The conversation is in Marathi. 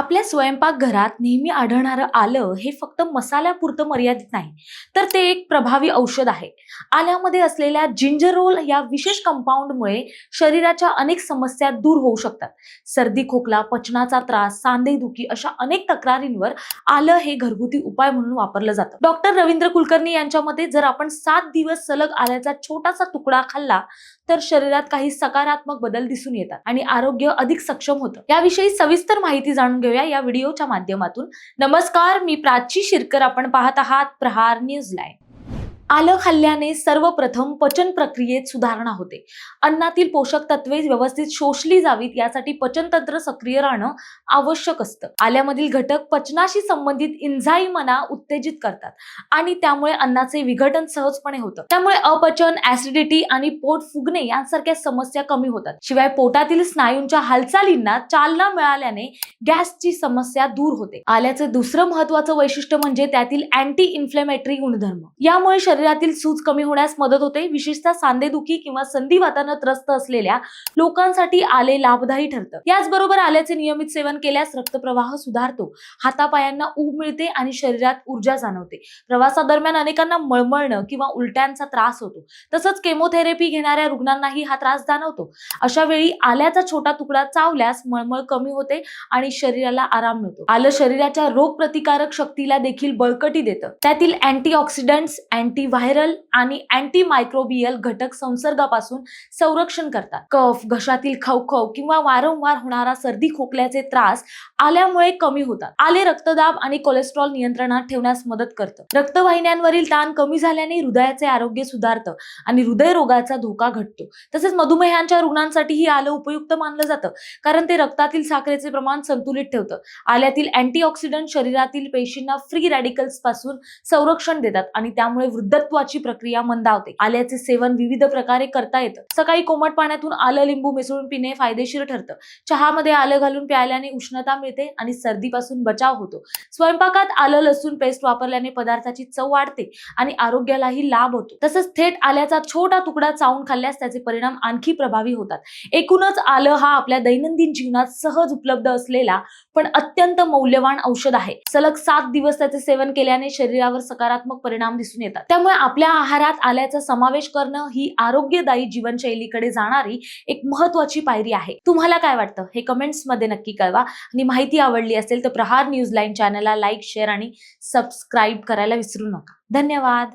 आपल्या स्वयंपाकघरात नेहमी आढळणारं आलं हे फक्त मसाल्यापुरतं मर्यादित नाही. तर ते एक प्रभावी औषध आहे. आल्यामध्ये असलेल्या जिंजरोल या विशेष कंपाऊंडमुळे शरीराच्या अनेक समस्या दूर होऊ शकतात. सर्दी खोकला पचनाचा त्रास सांधेदुखी अशा अनेक तक्रारींवर आलं हे घरगुती उपाय म्हणून वापरलं जातं. डॉक्टर रवींद्र कुलकर्णी यांच्या मते जर आपण सात दिवस सलग आल्याचा छोटासा तुकडा खाल्ला तर शरीरात काही सकारात्मक बदल दिसून येतात आणि आरोग्य अधिक सक्षम होतं. याविषयी सविस्तर माहिती जाणून घेऊ घेऊया या व्हिडिओच्या माध्यमातून. नमस्कार मी प्राची शिरकर. आपण पाहत आहात प्रहार न्यूज लाईन आलं खाल्ल्याने सर्वप्रथम पचन प्रक्रियेत सुधारणा होते. अन्नातील पोषक तत्वे व्यवस्थित शोषली जावीत यासाठी पचनतंत्र सक्रिय राहणं आवश्यक असतं. आल्यामधील घटक पचनाशी संबंधित इन्झाईमना उत्तेजित करतात आणि त्यामुळे अन्नाचे विघटन सहजपणे होतं. त्यामुळे अपचन ऍसिडिटी आणि पोट फुगणे यांसारख्या समस्या कमी होतात. शिवाय पोटातील स्नायूंच्या हालचालींना चालना मिळाल्याने गॅसची समस्या दूर होते. आल्याचं दुसरं महत्वाचं वैशिष्ट्य म्हणजे त्यातील अँटी इन्फ्लेमेटरी गुणधर्म. यामुळे शरीर शरीरातील सूज कमी होण्यास मदत होते. विशेषतः सांधेदुखी किंवा संधिवातानं त्रस्त असलेल्या लोकांसाठी आले लाभदायी ठरतं. याचबरोबर आल्याचे नियमित सेवन केल्यास रक्तप्रवाह सुधारतो. हातापायांना ऊब मिळते आणि शरीरात ऊर्जा जाणवते. प्रवासादरम्यान अनेकांना मळमळणं किंवा उलट्यांचा त्रास होतो. तसंच केमोथेरपी घेणाऱ्या रुग्णांनाही हा त्रास जाणवतो. अशा वेळी आल्याचा छोटा तुकडा चावल्यास मळमळ कमी होते आणि शरीराला आराम मिळतो. आलं शरीराच्या रोगप्रतिकारक शक्तीला देखील बळकटी देतं. त्यातील अँटीऑक्सिडंट्स अँटी व्हायरल आणि अँटी मायक्रोबियल घटक संसर्गापासून संरक्षण करतात. कफ घशातील खवखव किंवा वारंवार होणारा सर्दी खोकल्याचे त्रास आल्यामुळे कमी होतात. आले रक्तदाब आणि कोलेस्ट्रॉल नियंत्रणात ठेवण्यास मदत करतं. रक्तवाहिन्यांवरील ताण कमी झाल्याने हृदयाचे आरोग्य सुधारतं आणि हृदयरोगाचा धोका घटतो. तसेच मधुमेहांच्या रुग्णांसाठीही आलं उपयुक्त मानलं जातं. कारण ते रक्तातील साखरेचे प्रमाण संतुलित ठेवतं. आल्यातील अँटीऑक्सिडंट शरीरातील पेशींना फ्री रॅडिकल्सपासून संरक्षण देतात आणि त्यामुळे वृद्धत्वाची प्रक्रिया मंदावते. आल्याचे सेवन विविध प्रकारे करता येतं. सकाळी कोमट पाण्यातून आलं लिंबू मिसळून पिणे फायदेशीर ठरतं. चहामध्ये आलं घालून प्यायल्याने उष्णता मिळते आणि सर्दीपासून बचाव होतो. स्वयंपाकात आलं लसूण पेस्ट वापरल्याने पदार्थाची चव वाढते आणि आरोग्यालाही लाभ होतो. तसंच थेट आल्याचा छोटा तुकडा चावून खाल्ल्यास त्याचे परिणाम आणखी प्रभावी होतात. एकूणच आलं हा आपल्या दैनंदिन जीवनात सहज उपलब्ध असलेला पण अत्यंत मौल्यवान औषध आहे. सलग सात दिवस त्याचे सेवन केल्याने शरीरावर सकारात्मक परिणाम दिसून येतात. त्यामुळे आपल्या आहारात आल्याचा समावेश करणं ही आरोग्यदायी जीवनशैलीकडे जाणारी एक महत्वाची पायरी आहे. तुम्हाला काय वाटतं? हे कमेंट्समध्ये नक्की कळवा. आणि माहिती आवडली असेल तर प्रहार न्यूज लाईन चॅनलला लाईक शेअर आणि सबस्क्राईब करायला विसरू नका. धन्यवाद!